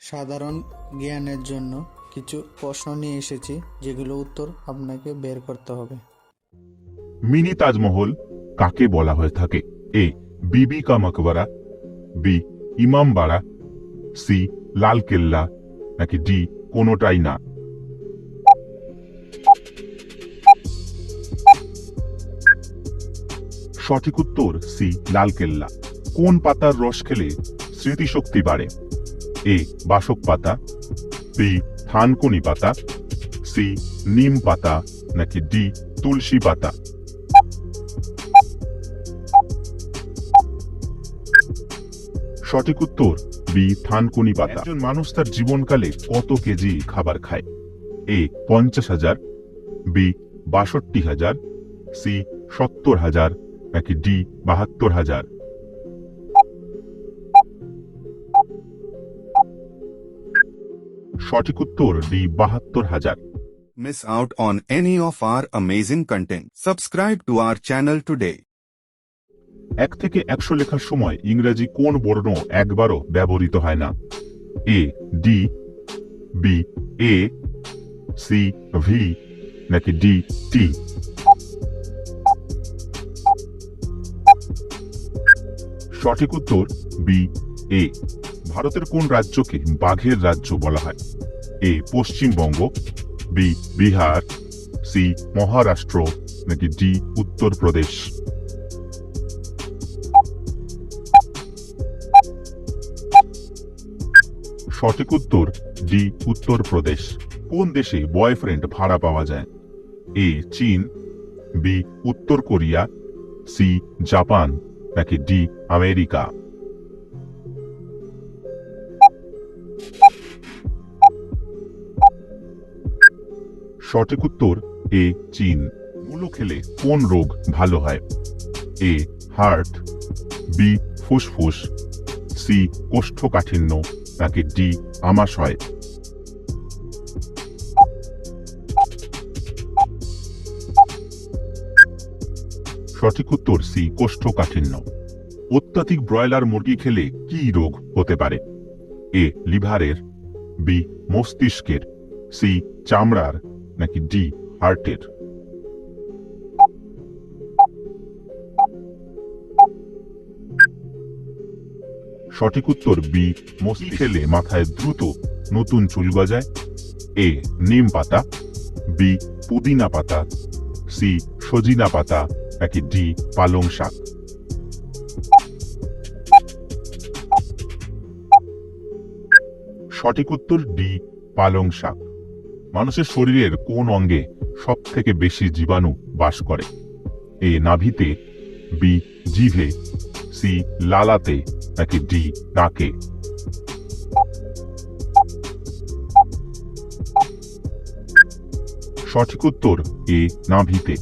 সাধারণ জ্ঞানের জন্য কিছু প্রশ্ন নিয়ে এসেছি, যেগুলো উত্তর আপনাকে বের করতে হবে। মিনি তাজমহল কাকে বলা হয়ে থাকে? A, Bibi Ka Maqbara B Imambara C Lal Qila নাকি ডি, কোনোটাই না? সঠিক উত্তর সি লাল কেল্লা কোন পাতার রস খেলে স্মৃতিশক্তি বাড়ে? এ বাসক পাতা বি থানকুনি পাতা সি নিম পাতা, নাকি ডি তুলসী পাতা। সঠিক উত্তর বি থানকুনি পাতা। একজন মানুষ তার জীবনকালে কত কেজি খাবার খায়? এ পঞ্চাশ হাজার বি বাষট্টি হাজার সি সত্তর হাজার, নাকি ডি বাহাত্তর হাজার? সঠিক উত্তর ডি বাহাত্তর হাজার। Miss out on any of our amazing content subscribe to our channel today এক থেকে একশো লেখার সময় ইংরেজি কোন বর্ণ একবারও ব্যবহৃত হয় না? A D B A C V নাকি ডি টি সঠিক উত্তর বি এ ভারতের কোন রাজ্যকে বাঘের রাজ্য বলা হয়? A, Paschimbanga, B, Bihar, C, Maharashtra, নাকি ডি, উত্তরপ্রদেশ? সঠিক উত্তর, ডি, উত্তরপ্রদেশ। কোন দেশে বয়ফ্রেন্ড ভাড়া পাওয়া যায়? এ, চীন, বি, উত্তর কোরিয়া, সি, জাপান, নাকি ডি, আমেরিকা? সঠিক উত্তর, এ, চীন। মূলো খেলে কোন রোগ ভালো হয়? এ, হার্ট, বি, ফুসফুস, সি, কোষ্ঠকাঠিন্য, নাকি ডি, আমাশয়? সঠিক উত্তর, সি, কোষ্ঠকাঠিন্য। অত্যাধিক ব্রয়লার মুরগি খেলে কি রোগ হতে পারে? এ, লিভারের, বি, মস্তিষ্কের, সি, চামড়ার নাকি ডি হার্টের সঠিক উত্তর বি মসি খেলে মাথায় দ্রুত নতুন চুল গজায়। এ নিম পাতা। বি পুদিনা পাতা। সি সজিনা পাতা, নাকি ডি পালং শাক। সঠিক উত্তর ডি পালং শাক। মানুষের শরীরের কোন অঙ্গে সব থেকে বেশি জীবাণু বাস করে? এ নাভিতে, বি জিভে, সি লালাতে নাকি ডি নাকে? সঠিক উত্তর, এ নাভিতে।